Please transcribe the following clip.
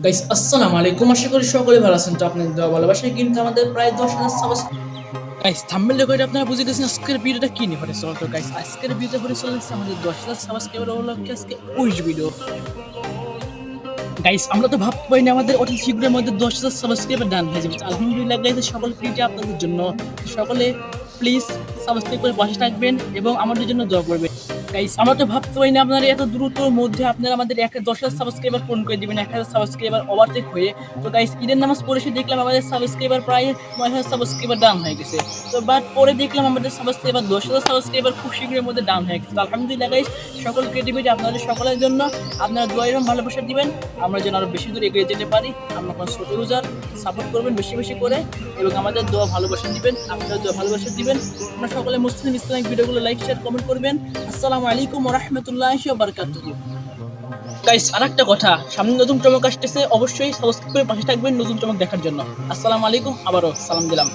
Guys আসসালামু আলাইকুম। আশা করি সকলে ভালো আছেন। তো আপনাদের দেওয়া ভালোবাসায় কিন্তু আমাদের প্রায় দশ হাজার সাবস্ক্রাইব গাইস থাম্বেল দেখে আপনারা বুঝে গেছেন আজকের ভিডিওটা কি নিয়ে হতে চলো তো গাইস আজকের ভিডিও হতে চলেছে আমাদের দশ হাজার সাবস্ক্রাইবার উপলক্ষে আজকে উইশ ভিডিও গাইস আমরা তো ভাবতে পারি না আমাদের অতি শীঘ্রের মধ্যে দশ হাজার সাবস্ক্রাইবার ডান হয়ে যাবে। আলহামদুলিল্লাহ গাইস সকল ফ্রিটি আপনাদের জন্য। সকলে প্লিজ সাবস্ক্রাইব করে পাশে থাকবেন এবং আমাদের জন্য দোয়া করবেন। গাইস আমরা তো ভাবতে পারি না আপনারা এত দ্রুত মধ্যে আপনারা আমাদের এক দশ হাজার সাবস্ক্রাইবার পূরণ করে দিবেন, এক হাজার সাবস্ক্রাইবার ওভারটেক হয়ে। তো গাইস ঈদের নামাজ পড়ে এসে দেখলাম আমাদের সাবস্ক্রাইবার প্রায় নয় হাজার সাবস্ক্রাইবার ডাউন হয়ে গেছে। তো বাট পরে দেখলাম আমাদের সাবস্ক্রাইবার দশ হাজার সাবস্ক্রাইবার খুব শীঘ্রের মধ্যে ডাউন হয়ে গেছে। তো আলহামদুলিল্লাহ গাইস সকল ক্রিয়েটিভিটি আপনাদের সকলের জন্য আপনারা দোয়া এবং ভালোবাসা দিবেন। আমরা যেন আরও বেশি দূর এগিয়ে যেতে পারি। আমরা কোনো ছোট ইউজার সাপোর্ট করবেন বেশি বেশি করে এবং আমাদের দোয়া ভালোবাসা দিবেন আপনারা দোয়া ভালোবাসা দিবেন। আমরা সকলে মুসলিম ইসলামিক ভিডিওগুলো লাইক শেয়ার কমেন্ট করবেন। আসসালামু আলাইকুম রহমতুল্লাহ বারকাত গাইস আর একটা কথা, সামনে নতুন চমক আসতেছে, অবশ্যই সাবস্ক্রাইব করে পাশে থাকবেন নতুন চমক দেখার জন্য। আসসালামু আলাইকুম, আবারও সালাম দিলাম।